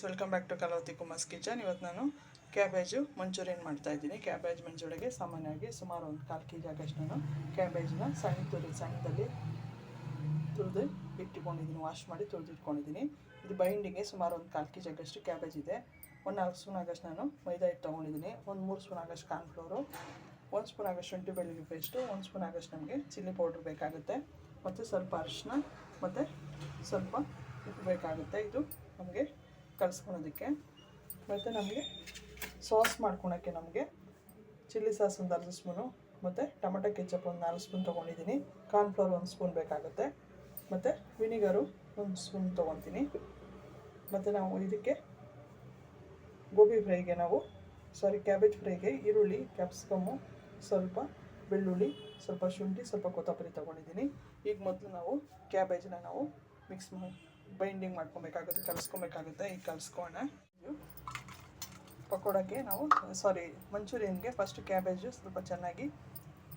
Welcome back to Kalavati Kumar's kitchen ಇವತ್ತು ನಾನು cabbage manchurian ಮಾಡ್ತಾ ಇದ್ದೀನಿ. ಕ್ಯಾಬೇಜ್ ಮಂಚೂರಿಗೆ ಸಾಮಾನ್ಯವಾಗಿ ಸುಮಾರು ಒಂದು ಕಾಲು ಕೆ ಜಿ ಆಗಷ್ಟು ನಾನು ಕ್ಯಾಬೇಜ್ನ ಸಣ್ಣ ತುರಿ ಸಣ್ಣದಲ್ಲಿ ತುರಿದು ಇಟ್ಟುಕೊಂಡಿದ್ದೀನಿ ವಾಶ್ ಮಾಡಿ ತುರಿದು ಇಟ್ಕೊಂಡಿದ್ದೀನಿ ಇದು ಬೈಂಡಿಗೆ ಸುಮಾರು ಒಂದು ಕಾಲು ಕೆ ಜಿ ಆಗಷ್ಟು ಕ್ಯಾಬೇಜ್ ಇದೆ. ಒಂದು ನಾಲ್ಕು ಸ್ಪೂನ್ ಆಗಷ್ಟು ನಾನು ಮೈದಾ ಹಿಟ್ಟು ತೊಗೊಂಡಿದ್ದೀನಿ. ಒಂದು ಮೂರು ಸ್ಪೂನ್ ಆಗಷ್ಟು ಕಾರ್ನ್ಫ್ಲೋರು ಒಂದು ಸ್ಪೂನ್ ಆಗಷ್ಟು ಶುಂಠಿ ಬೆಳ್ಳುಳ್ಳಿ ಪೇಸ್ಟು ಒಂದು ಸ್ಪೂನ್ ಆಗಷ್ಟು ನಮಗೆ ಚಿಲ್ಲಿ ಪೌಡ್ರ್ ಬೇಕಾಗುತ್ತೆ. ಮತ್ತು ಸ್ವಲ್ಪ ಅರಿಶಿನ ಮತ್ತು ಸ್ವಲ್ಪ ಉಪ್ಪು ಬೇಕಾಗುತ್ತೆ. ಇದು ನಮಗೆ ಕಲಿಸ್ಕೊಳೋದಕ್ಕೆ. ಮತ್ತು ನಮಗೆ ಸಾಸ್ ಮಾಡ್ಕೊಳಕ್ಕೆ ನಮಗೆ ಚಿಲ್ಲಿ ಸಾಸ್ ಒಂದು ಅರ್ಧ ಸ್ಪೂನು, ಮತ್ತು ಟೊಮೆಟೊ ಕೆಚಪ್ ಒಂದು ನಾಲ್ಕು ಸ್ಪೂನ್ ತೊಗೊಂಡಿದ್ದೀನಿ. ಕಾರ್ನ್ಫ್ಲವರ್ ಒಂದು ಸ್ಪೂನ್ ಬೇಕಾಗುತ್ತೆ. ಮತ್ತು ವಿನಿಗರು ಒಂದು ಸ್ಪೂನ್ ತೊಗೊತೀನಿ. ಮತ್ತು ನಾವು ಇದಕ್ಕೆ ಗೋಬಿ ಫ್ರೈಗೆ ನಾವು, ಸಾರಿ ಕ್ಯಾಬೇಜ್ ಫ್ರೈಗೆ ಈರುಳ್ಳಿ ಕ್ಯಾಪ್ಸಿಕಮ್ಮು ಸ್ವಲ್ಪ ಬೆಳ್ಳುಳ್ಳಿ, ಸ್ವಲ್ಪ ಶುಂಠಿ, ಸ್ವಲ್ಪ ಕೊತ್ತಂಬರಿ ತೊಗೊಂಡಿದ್ದೀನಿ. ಈಗ ಮೊದಲು ನಾವು ಕ್ಯಾಬೇಜನ್ನ ನಾವು ಮಿಕ್ಸ್ ಮಾಡಿ ಬೈಂಡಿಂಗ್ ಮಾಡ್ಕೊಬೇಕಾಗುತ್ತೆ, ಕಲಿಸ್ಕೊಬೇಕಾಗುತ್ತೆ, ಈಗ ಕಲಿಸ್ಕೋಣ. ಪಕೋಡಕ್ಕೆ ನಾವು ಸಾರಿ ಮಂಚೂರಿಯನ್ಗೆ ಫಸ್ಟ್ ಕ್ಯಾಬೇಜು ಸ್ವಲ್ಪ ಚೆನ್ನಾಗಿ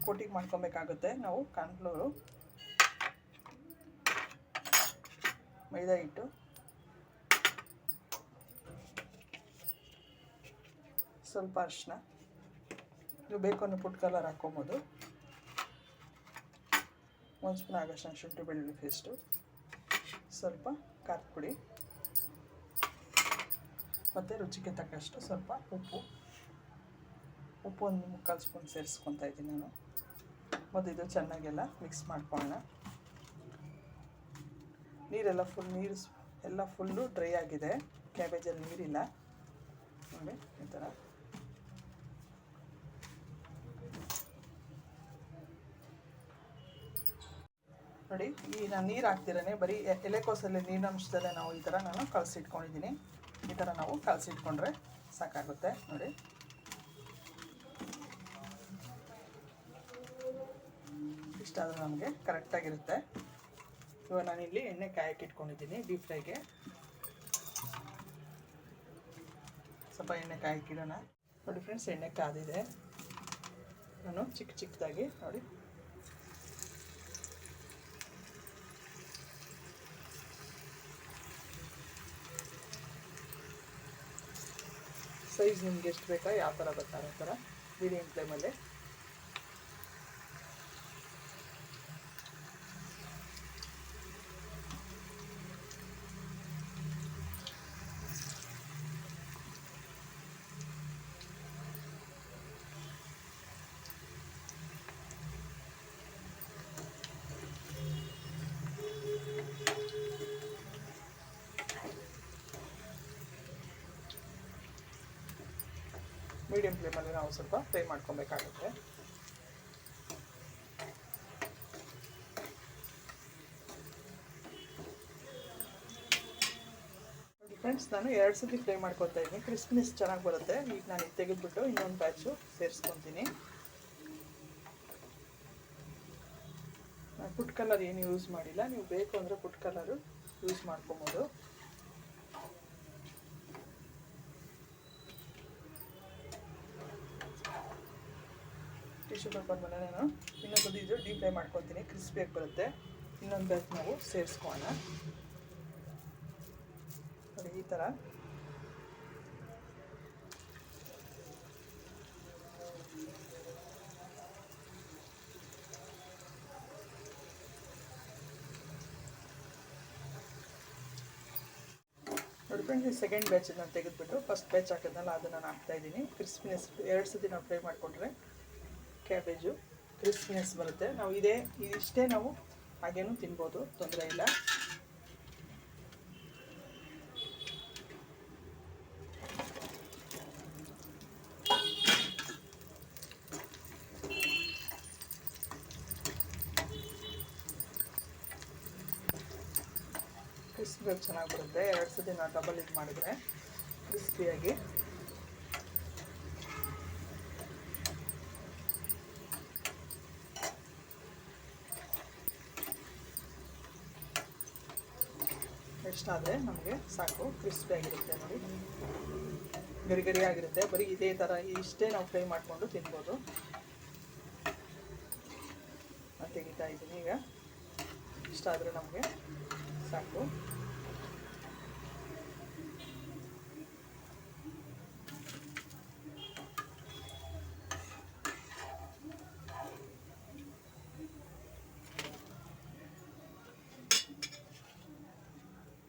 ಕೋಟಿಂಗ್ ಮಾಡ್ಕೊಬೇಕಾಗುತ್ತೆ. ನಾವು ಕಾರ್ನ್ಫ್ಲೋರು ಮೈದಾ ಹಿಟ್ಟು, ಸ್ವಲ್ಪ ಅರಿಶಿನ ನೀವು ಬೇಕು ಅನ್ನೋ ಫುಡ್ ಕಲರ್ ಹಾಕ್ಕೊಬೋದು ಒಂದು ಸ್ಪೂನ್ ಆಗಷ್ಟು ಶುಂಠಿ ಬೆಳ್ಳುಳ್ಳಿ ಪೇಸ್ಟು ಸ್ವಲ್ಪ ಖಾರದ ಪುಡಿ. ಮತ್ತು ರುಚಿಗೆ ತಕ್ಕಷ್ಟು ಸ್ವಲ್ಪ ಉಪ್ಪು. ಉಪ್ಪು ಒಂದು ಮುಕ್ಕಾಲು ಸ್ಪೂನ್ ಸೇರಿಸ್ಕೊತಾ ಇದ್ದೀನಿ ನಾನು. ಮತ್ತು ಇದು ಚೆನ್ನಾಗೆಲ್ಲ ಮಿಕ್ಸ್ ಮಾಡ್ಕೊಳ್ಳೋಣ. ನೀರೆಲ್ಲ ಫುಲ್ ನೀರು ಎಲ್ಲ ಫುಲ್ಲು ಡ್ರೈ ಆಗಿದೆ. ಕ್ಯಾಬೇಜಲ್ಲಿ ನೀರಿಲ್ಲ. ನೋಡಿ, ಈ ಥರ. ನೋಡಿ, ಈ ನಾನು ನೀರು ಹಾಕ್ತಿರೇ ಬರೀ ಎಲೆಕೋಸಲ್ಲಿ ನೀರಿನಂಶದಲ್ಲೇ ನಾವು ಈ ಥರ ನಾನು ಕಲಸಿಟ್ಕೊಂಡಿದ್ದೀನಿ. ಈ ಥರ ನಾವು ಕಲಸಿಟ್ಕೊಂಡ್ರೆ ಸಾಕಾಗುತ್ತೆ. ನೋಡಿ. ಇಷ್ಟಾದರೂ ನಮಗೆ ಕರೆಕ್ಟಾಗಿರುತ್ತೆ. ಇವಾಗ ನಾನಿಲ್ಲಿ ಎಣ್ಣೆ ಕಾಯಕ್ಕೆ ಇಟ್ಕೊಂಡಿದ್ದೀನಿ ಡೀಪ್ ಫ್ರೈಗೆ ಸ್ವಲ್ಪ ಎಣ್ಣೆ ಕಾಯಕ್ಕಿಡೋಣ ನೋಡಿ ಫ್ರೆಂಡ್ಸ್ ಎಣ್ಣೆ ಕಾದಿದೆ. ನಾನು ಚಿಕ್ಕ ಚಿಕ್ಕದಾಗಿ ನೋಡಿ. ಸೈಜ್ ನಿಮ್ಗೆ ಎಷ್ಟು ಬೇಕಾ ಯಾವ ಥರ ಬರ್ತಾರೆ ಆ ಥರ ಮೀಡಿಯಮ್ ಫ್ಲೇಮಲ್ಲಿ ಮೀಡಿಯಮ್ ಫ್ಲೇಮಲ್ಲಿ ನಾವು ಸ್ವಲ್ಪ ಫ್ರೈ ಮಾಡ್ಕೊಬೇಕಾಗುತ್ತೆ. ಫ್ರೆಂಡ್ಸ್ ನಾನು ಎರಡು ಸತಿ ಫ್ರೈ ಮಾಡ್ಕೊತಾ ಇದ್ದೀನಿ. ಕ್ರಿಸ್ಪಿನೆಸ್ ಚೆನ್ನಾಗಿ ಬರುತ್ತೆ. ಈಗ ನಾನು ಇದು ತೆಗೆದುಬಿಟ್ಟು ಇನ್ನೊಂದು ಬ್ಯಾಚು ಸೇರಿಸ್ಕೊತೀನಿ. ನಾನು ಫುಡ್ ಕಲರ್ ಏನು ಯೂಸ್ ಮಾಡಿಲ್ಲ. ನೀವು ಬೇಕು ಅಂದರೆ ಫುಡ್ ಕಲರು ಯೂಸ್ ಮಾಡ್ಕೊಬೋದು. ಮೇಲೆ ನಾನು. ಇನ್ನೊಂದು ಇದು ಡೀಪ್ ಫ್ರೈ ಮಾಡ್ಕೊತೀನಿ ಕ್ರಿಸ್ಪಿಯಾಗಿ ಬರುತ್ತೆ. ಇನ್ನೊಂದು ಬ್ಯಾಚ್ ನಾವು ಸೇರಿಸ್ಕೋಣ ನೋಡಿ, ಈ ಥರ ಫ್ರೆಂಡ್ಸ್ ಸೆಕೆಂಡ್ ಬ್ಯಾಚ್ ನಾನು ತೆಗೆದುಬಿಟ್ಟು ಫಸ್ಟ್ ಬ್ಯಾಚ್ ಹಾಕಿದ್ನಲ್ಲ, ಅದನ್ನು ನಾನು ಹಾಕ್ತಾ ಇದ್ದೀನಿ. ಕ್ರಿಸ್ಪಿನೆಸ್ ಎರಡು ಸತಿ ನಾವು ಫ್ರೈ ಮಾಡಿಕೊಂಡ್ರೆ ಕ್ಯಾಬೇಜು ಕ್ರಿಸ್ಪಿನೆಸ್ ಬರುತ್ತೆ. ನಾವು ಇದೇ, ಇದಿಷ್ಟೇ ನಾವು ಹಾಗೇನೂ ತಿನ್ಬೋದು, ತೊಂದರೆ ಇಲ್ಲ. ಕ್ರಿಸ್ಪಿ ಚೆನ್ನಾಗಿ ಬರುತ್ತೆ. ಎರಡು ಸತಿ ನಾವು ಡಬಲ್ ಇದು ಮಾಡಿದರೆ ಕ್ರಿಸ್ಪಿಯಾಗಿ ಎಷ್ಟಾದರೆ ನಮಗೆ ಸಾಕು. ಕ್ರಿಸ್ಪಿಯಾಗಿರುತ್ತೆ ನೋಡಿ. ಗರಿ ಗರಿ ಆಗಿರುತ್ತೆ. ಬರೀ ಇದೇ ಥರ ಇಷ್ಟೇ ನಾವು ಫ್ರೈ ಮಾಡಿಕೊಂಡು ತಿನ್ಬೋದು. ನಾನು ತೆಗಿತಾ ಇದ್ದೀನಿ ಈಗ. ಇಷ್ಟ ಆದರೆ ನಮಗೆ ಸಾಕು.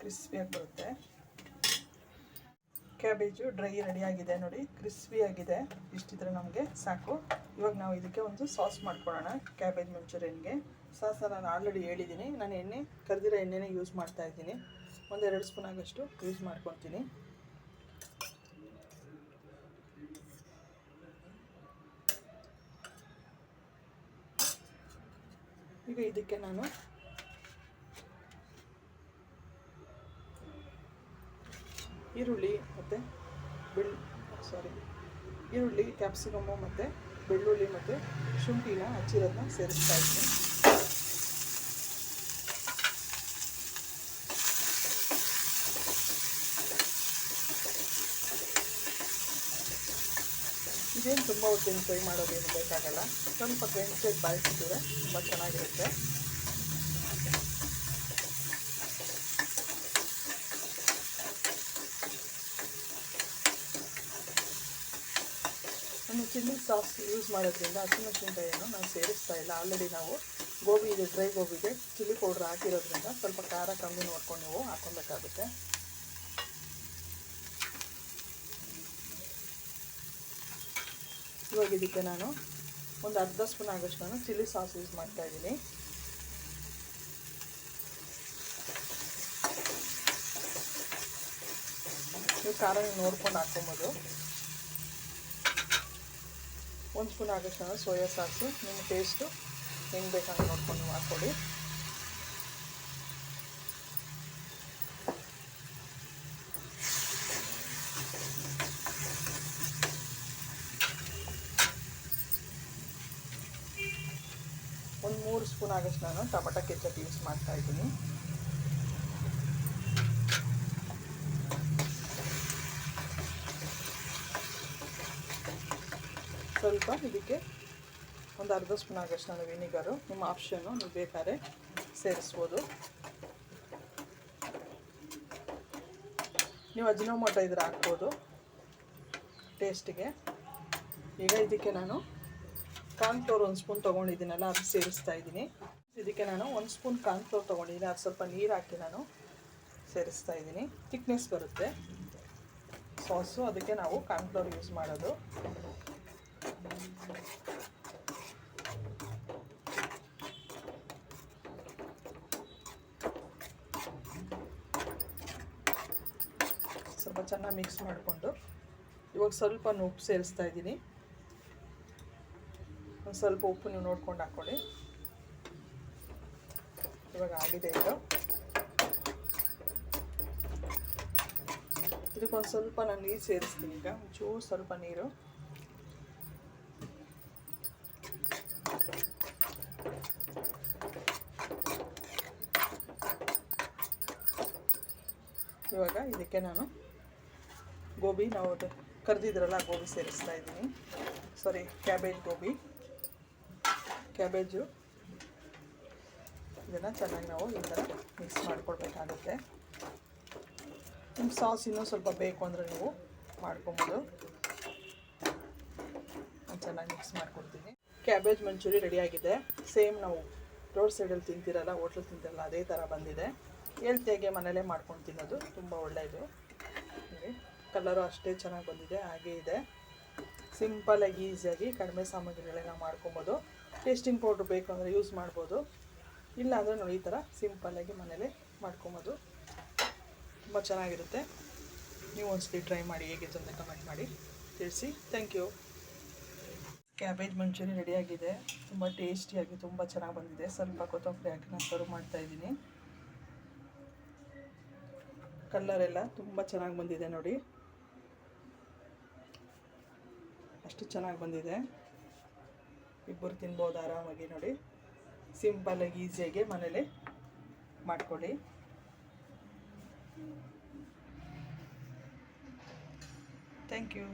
ಕ್ರಿಸ್ಪಿಯಾಗಿ ಬರುತ್ತೆ ಕ್ಯಾಬೇಜು ಡ್ರೈ ರೆಡಿಯಾಗಿದೆ ನೋಡಿ, ಕ್ರಿಸ್ಪಿಯಾಗಿದೆ. ಇಷ್ಟಿದ್ರೆ ನಮಗೆ ಸಾಕು. ಇವಾಗ ನಾವು ಇದಕ್ಕೆ ಒಂದು ಸಾಸ್ ಮಾಡ್ಕೊಳ್ಳೋಣ ಕ್ಯಾಬೇಜ್ ಮಂಚೂರಿಯನ್ಗೆ. ಸಾಸ ನಾನು ಆಲ್ರೆಡಿ ಹೇಳಿದ್ದೀನಿ. ನಾನು ಎಣ್ಣೆ, ಕರೆದಿರೋ ಎಣ್ಣೆನೇ ಯೂಸ್ ಮಾಡ್ತಾ ಇದ್ದೀನಿ. ಒಂದೆರಡು ಸ್ಪೂನ್ ಆಗಷ್ಟು ಯೂಸ್ ಮಾಡ್ಕೊತೀನಿ ಈಗ ಇದಕ್ಕೆ ನಾನು ಈರುಳ್ಳಿ ಮತ್ತು ಬೆಳ್ ಸಾರಿ ಈರುಳ್ಳಿ ಕ್ಯಾಪ್ಸಿಕಮ್ಮು ಮತ್ತು ಬೆಳ್ಳುಳ್ಳಿ ಮತ್ತು ಶುಂಠಿನ ಹಚ್ಚಿರೋದನ್ನ ಸೇರಿಸ್ತಾ ಇದ್ದೀನಿ. ಇದೇನು ತುಂಬ ಹೊತ್ತಿನ ಫ್ರೈ ಮಾಡೋದೇನು ಬೇಕಾಗಲ್ಲ. ಸ್ವಲ್ಪ ಕ್ರೆಂಚಾಗಿ ಬಾಯಿಸಿದ್ರೆ ತುಂಬ ಚೆನ್ನಾಗಿರುತ್ತೆ. ಚಿಲ್ಲಿ ಸಾಸ್ ಯೂಸ್ ಮಾಡೋದ್ರಿಂದ ಹಸಿಮೆಣಸಿನಕಾಯಿಯನ್ನು ನಾನು ಸೇರಿಸ್ತಾ ಇಲ್ಲ. ಆಲ್ರೆಡಿ ನಾವು ಗೋಬಿ ಇದೆ ಡ್ರೈ ಗೋಬಿಗೆ ಚಿಲ್ಲಿ ಪೌಡ್ರ್ ಹಾಕಿರೋದ್ರಿಂದ ಸ್ವಲ್ಪ ಖಾರ ಕಮ್ಮಿ ನೋಡ್ಕೊಂಡು ನೀವು ಹಾಕೊಬೇಕಾಗುತ್ತೆ ಇವಾಗ ಇದಕ್ಕೆ ನಾನು ಒಂದು ಅರ್ಧ ಸ್ಪೂನ್ ಆಗೋಷ್ಟು ನಾನು ಚಿಲ್ಲಿ ಸಾಸ್ ಯೂಸ್ ಮಾಡ್ತಾ ಇದ್ದೀನಿ. ನೀವು ಖಾರ ನೋಡ್ಕೊಂಡು ಹಾಕ್ಕೊಬೋದು. ಒಂದು ಸ್ಪೂನ್ ಆಗೋಷ್ಟು ಸೋಯಾ ಸಾಸು, ನಿಮ್ಮ ಟೇಸ್ಟು ಹೆಂಗೆ ಬೇಕಂತ ನೋಡ್ಕೊಂಡು ನೀವು ಒಂದು ಮೂರು ಸ್ಪೂನ್ ಆಗೋಷ್ಟು ನಾನು ಟೊಮೆಟೊ ಕೆಚಪ್ ಯೂಸ್ ಮಾಡ್ತಾ ಸ್ವಲ್ಪ ಇದಕ್ಕೆ ಒಂದು ಅರ್ಧ ಸ್ಪೂನ್ ಆಗೋಷ್ಟು ನಾನು ವಿನಿಗರು ನಿಮ್ಮ ಆಪ್ಷನ್ನು ನೀವು ಬೇಕಾದ್ರೆ ಸೇರಿಸ್ಬೋದು. ನೀವು ಅಜಿನೋಮೋಟೊ ಇದ್ರೆ ಹಾಕ್ಬೋದು ಟೇಸ್ಟಿಗೆ. ಈಗ ಇದಕ್ಕೆ ನಾನು ಕಾರ್ನ್ಫ್ಲೋರ್ ಒಂದು ಸ್ಪೂನ್ ತೊಗೊಂಡಿದ್ದೀನಲ್ಲ ಅದು ಸೇರಿಸ್ತಾ ಇದ್ದೀನಿ. ಇದಕ್ಕೆ ನಾನು ಒಂದು ಸ್ಪೂನ್ ಕಾರ್ನ್ಫ್ಲೋರ್ ತೊಗೊಂಡಿದ್ದೀನಿ, ಅದು ಸ್ವಲ್ಪ ನೀರು ಹಾಕಿ ನಾನು ಸೇರಿಸ್ತಾ ಇದ್ದೀನಿ. ತಿಕ್ನೆಸ್ ಬರುತ್ತೆ. ಸಾಸು ಅದಕ್ಕೆ ನಾವು ಕಾರ್ನ್ಫ್ಲೋರ್ ಯೂಸ್ ಮಾಡೋದು. ಸ್ವಲ್ಪ ಚೆನ್ನಾಗಿ ಮಿಕ್ಸ್ ಮಾಡಿಕೊಂಡು. ಇವಾಗ ಸ್ವಲ್ಪ ಉಪ್ಪು ಸೇರಿಸ್ತಾ ಇದ್ದೀನಿ. ಒಂದು ಸ್ವಲ್ಪ ಉಪ್ಪು ನೀವು ನೋಡ್ಕೊಂಡು ಹಾಕ್ಕೊಳ್ಳಿ ಇವಾಗ ಆಗಿದೆ ಇದು ಇದಕ್ಕೊಂದು ಸ್ವಲ್ಪ ನಾನು ನೀರು ಸೇರಿಸ್ತೀನಿ ಈಗ. ಚೂರು ಸ್ವಲ್ಪ ನೀರು. ಇವಾಗ ಇದಕ್ಕೆ ನಾನು ಗೋಬಿ ನಾವು ಕರೆದಿದ್ರಲ್ಲ, ಗೋಬಿ ಸೇರಿಸ್ತಾ ಇದ್ದೀನಿ. ಸಾರಿ ಕ್ಯಾಬೇಜ್ ಗೋಬಿ. ಕ್ಯಾಬೇಜು ಇದನ್ನು ಚೆನ್ನಾಗಿ ನಾವು ಈ ಥರ ಮಿಕ್ಸ್ ಮಾಡಿಕೊಡ್ಬೇಕಾಗುತ್ತೆ ನಿಮ್ಮ ಸಾಸ್ ಇನ್ನೂ ಸ್ವಲ್ಪ ಬೇಕು ಅಂದರೆ ನೀವು ಮಾಡ್ಕೊಬೋದು. ನಾನು ಚೆನ್ನಾಗಿ ಮಿಕ್ಸ್ ಮಾಡ್ಕೊಡ್ತೀನಿ. ಕ್ಯಾಬೇಜ್ ಮಂಚೂರಿ ರೆಡಿಯಾಗಿದೆ ಸೇಮ್ ನಾವು ರೋಡ್ ಸೈಡಲ್ಲಿ ತಿಂತಿರಲ್ಲ ಹೋಟ್ಲಲ್ಲಿ ತಿಂತಿರಲ್ಲ, ಅದೇ ಥರ ಬಂದಿದೆ. ಹೆಲ್ತಿಯಾಗೆ ಮನೇಲೇ ಮಾಡ್ಕೊಂಡು ತಿನ್ನೋದು ತುಂಬ ಒಳ್ಳೆಯದು. ಕಲರು ಅಷ್ಟೇ ಚೆನ್ನಾಗಿ ಬಂದಿದೆ, ಹಾಗೇ ಇದೆ. ಸಿಂಪಲಾಗಿ ಈಸಿಯಾಗಿ ಕಡಿಮೆ ಸಾಮಗ್ರಿಗಳೆಲ್ಲ ಮಾಡ್ಕೊಬೋದು. ಟೇಸ್ಟಿಂಗ್ ಪೌಡ್ರ್ ಬೇಕು ಅಂದರೆ ಯೂಸ್ ಮಾಡ್ಬೋದು. ಇಲ್ಲ ಅಂದರೆ ನೋಡಿ ಈ ಥರ ಸಿಂಪಲ್ಲಾಗಿ ಮನೇಲೇ ಮಾಡ್ಕೊಬೋದು. ತುಂಬ ಚೆನ್ನಾಗಿರುತ್ತೆ. ನೀವು ಒಂದ್ಸಲಿ ಟ್ರೈ ಮಾಡಿ, ಹೇಗಿತ್ತು ಅಂತ ಕಮೆಂಟ್ ಮಾಡಿ. ತಿಳಿಸಿ. ಥ್ಯಾಂಕ್ ಯು ಕ್ಯಾಬೇಜ್ ಮಂಚೂರಿ ರೆಡಿಯಾಗಿದೆ ತುಂಬ ಟೇಸ್ಟಿಯಾಗಿ ತುಂಬ ಚೆನ್ನಾಗಿ ಬಂದಿದೆ. ಸ್ವಲ್ಪ ಕೊತ್ತಂಬರಿ ಹಾಕಿ ನಾನು ಸರ್ವ್ ಮಾಡ್ತಾಯಿದ್ದೀನಿ ಕಲ್ಲರೆಲ್ಲ ತುಂಬ ಚೆನ್ನಾಗಿ ಬಂದಿದೆ ನೋಡಿ. ಅಷ್ಟು ಚೆನ್ನಾಗಿ ಬಂದಿದೆ. ಇಬ್ಬರು ತಿನ್ಬೋದು ಆರಾಮಾಗಿ ನೋಡಿ. ಸಿಂಪಲಾಗಿ ಈಸಿಯಾಗಿ ಮನೇಲಿ ಮಾಡ್ಕೊಳ್ಳಿ. Thank you